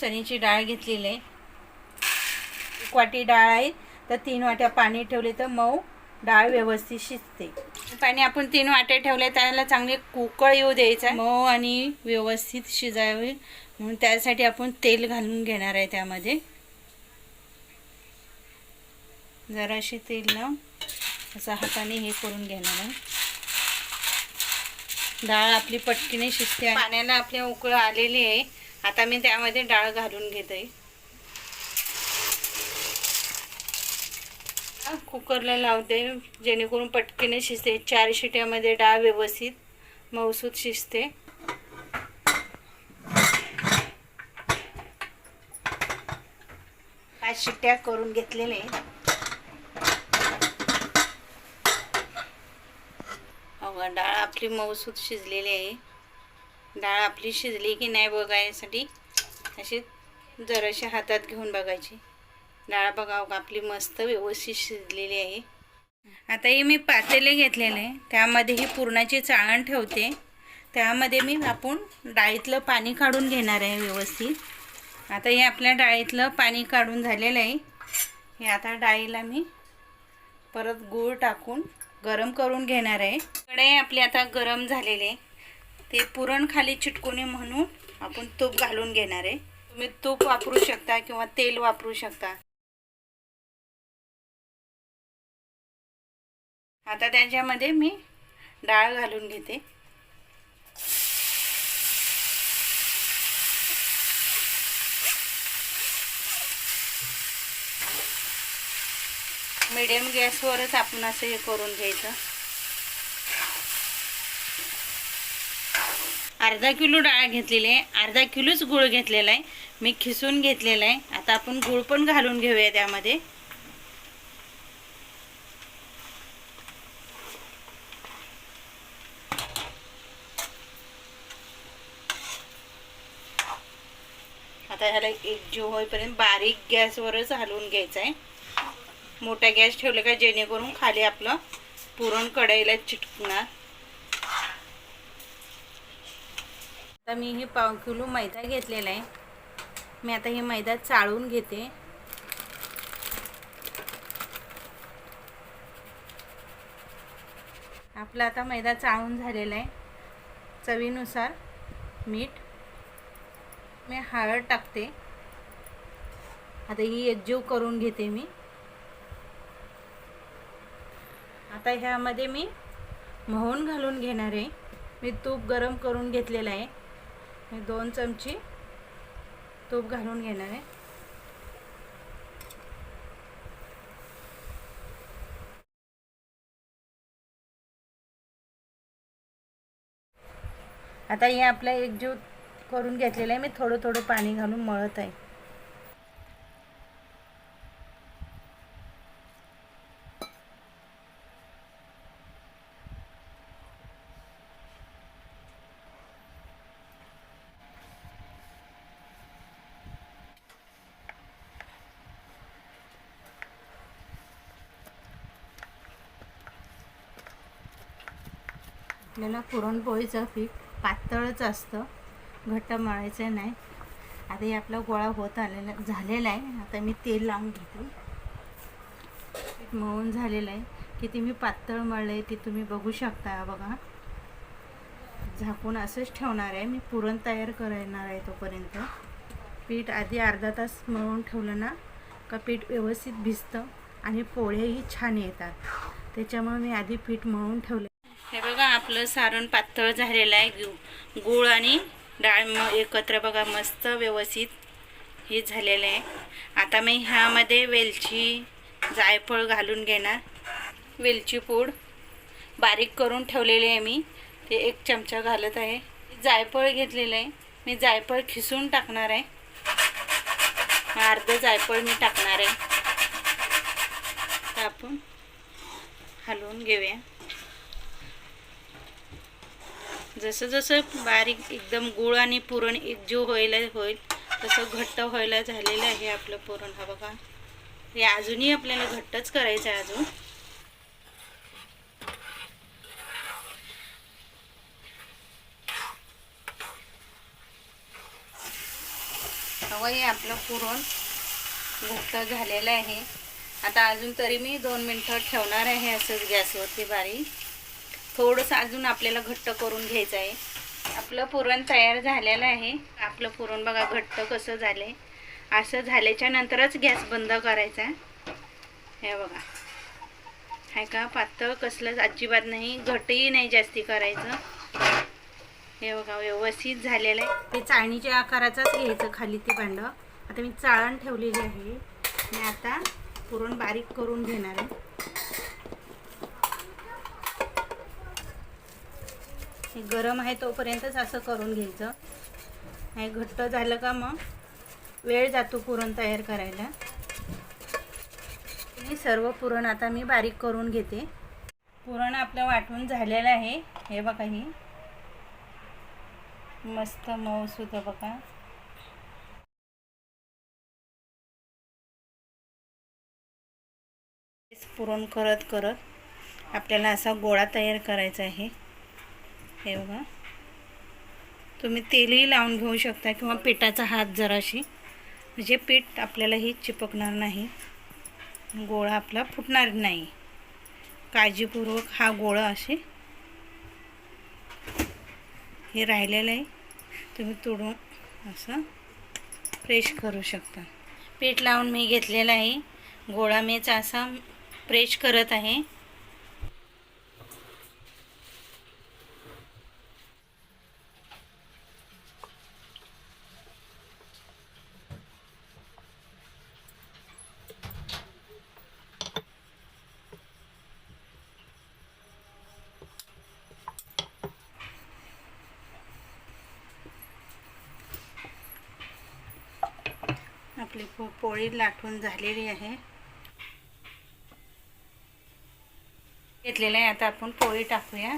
चण्याची डाळ घेतलेली आहे. एक वाटी डाळ आहे तर तीन वाट्या पाणी ठेवले तर मऊ डाळ व्यवस्थित शिजते. पाणी आपण तीन वाट्या ठेवले त्याला चांगले कुकळ येऊ द्यायचा मऊ आणि व्यवस्थित शिजावे म्हणून त्यासाठी आपण तेल घालून घेणार आहे त्यामध्ये. जराशी तेल लावून असं हाताने हे करून घेणार आहे. डाळ आपली पटकीने शिजते पाण्याला आपल्या उकळ आलेली आहे. आता मी त्यामध्ये डाळ घालून घेते. कुकरला लावते जेणेकरून पटकीने शिजते. चार शिट्यामध्ये डाळ व्यवस्थित मऊसूत शिजते. पाच शिट्ट्या करून घेतलेले. डाळ आपली मऊसूत शिजलेली आहे. डाळ आपली शिजली की नाही बघायसाठी अशी जराशी हातात घेऊन बघायची. डाळ बघा अगं आपली मस्त व्यवस्थित शिजलेली आहे. आता हे मी पातेले घेतलेले आहे त्यामध्ये ही पुरणाची चाळण ठेवते. त्यामध्ये मी आपण डाळीतलं पाणी काढून घेणार आहे व्यवस्थित. आता हे आपल्या डाळीतलं पाणी काढून झालेलं आहे. हे आता डाळीला मी परत गूळ टाकून गरम करून घेणार आहे. कढई आपली आता गरम झालेले ते पुरण खाली चिटकू नये म्हणून आपण तूप घालून घेणार आहे. तुम्ही तूप वापरू शकता किंवा तेल वापरू शकता. आता त्याच्यामध्ये मी डाळ घालून घेते. मीडियम गॅसवरच आपण असं हे करून घ्यायचं. अर्धा किलो डाळ घेतलेली आहे. अर्धा किलोच गूळ घेतलेला आहे. मी खिसून घेतलेला आहे. आता आपण गूळ पण घालून घेऊया त्यामध्ये. आता ह्याला एक जीव होईपर्यंत बारीक गॅसवरच हलवून घ्यायचं आहे. मोठा गॅस ठेवला का जेणेकरून खाली आपलं पुरण कढईला चिटकणार. आता मी हे पाव किलो मैदा घेतलेला आहे. मी आता हे मैदा चाळून घेते. आपला आता मैदा चाळून झालेला आहे. चवीनुसार मीठ मी हळद टाकते. आता ही एकजीव करून घेते मी. आता ह्यामध्ये मी मोहन घालून घेणार आहे. मी तूप गरम करून घेतलेलं आहे. मी दोन चमची तूप घालून घेणार आहे. आता हे आपलं एकजीव करून घेतलेलं आहे. मी थोडं थोडं पाणी घालून मळत आहे. आपल्याला पुरणपोळीचं पीठ पातळच असतं. घट्ट मळायचं नाही. आता हे आपला गोळा होत आलेला झालेला आहे. आता मी तेल लावून घेते. पीठ मळून झालेलं आहे. किती मी पातळ मळलं आहे ते तुम्ही बघू शकता बघा. झाकून असंच ठेवणार आहे. मी पुरण तयार करणार आहे तोपर्यंत. पीठ आधी अर्धा तास मळून ठेवलं ना का पीठ व्यवस्थित भिजतं आणि पोळ्याही छान येतात. त्याच्यामुळे मी आधी पीठ मळून ठेवले हे बघा आपलं सारण पातळ झालेलं आहे. गु गूळ आणि डाळ एकत्र बघा मस्त व्यवस्थित हे झालेलं आहे. आता मी ह्यामध्ये वेलची जायफळ घालून घेणार. वेलची पूड बारीक करून ठेवलेली आहे मी. ते एक चमचा घालत आहे. जायफळ घेतलेलं आहे. मी जायफळ खिसून टाकणार आहे. अर्धं जायफळ मी टाकणार आहे. आपण हलवून घेऊया. जसं जसं बारीक एकदम गुळ आणि पुरण एकजीव व्हायला होईल तसं घट्ट व्हायला झालेलं आहे आपलं पुरण. हा बघा. हे अजूनही आपल्याला घट्टच करायचं आहे अजून. हवं हे आपलं पुरण घट्ट झालेलं आहे. आता अजून तरी मी दोन मिनटं ठेवणार आहे असंच गॅसवरती बारीक. थोडंसं अजून आपल्याला घट्ट करून घ्यायचं आहे. आपलं पुरण तयार झालेलं आहे. आपलं पुरण बघा घट्ट कसं झालं आहे असं झाल्याच्या नंतरच गॅस बंद करायचा. हे बघा. आहे का? पातळ कसलंच अजिबात नाही घटही नाही जास्ती करायचं. हे बघा व्यवस्थित झालेलं आहे. ते चाळणीच्या आकाराचाच घ्यायचं खाली ते भांडं. आता मी चाळण ठेवलेली आहे. मी आता पुरण बारीक करून घेणार आहे. हे गरम आहे तोपर्यंतच असं करून घ्यायचं. हे घट्ट झालं का मग वेळ जातो पुरण तयार करायला. हे सर्व पुरण आता मी बारीक करून घेते. पुरण आपलं वाटून झालेलं आहे. हे बघा ही. मस्त मऊ सुद्धा बघा. पुरण करत करत आपल्याला असा गोळा तयार करायचा आहे. हे बघा. तुम्ही तेलही लावून घेऊ शकता किंवा पिठाचा हात जराशी. म्हणजे पीठ आपल्यालाही चिपकणार नाही. गोळा आपला फुटणार नाही. काळजीपूर्वक हा गोळा असे हे राहिलेलं आहे. तुम्ही तोडून असं प्रेश करू शकता. पीठ लावून मी घेतलेलं आहे. गोळा मीच असा प्रेश करत आहे. आपली पो पोळी लाटून झालेली आहे. घेतलेलं आहे आता आपण पोळी टाकूया.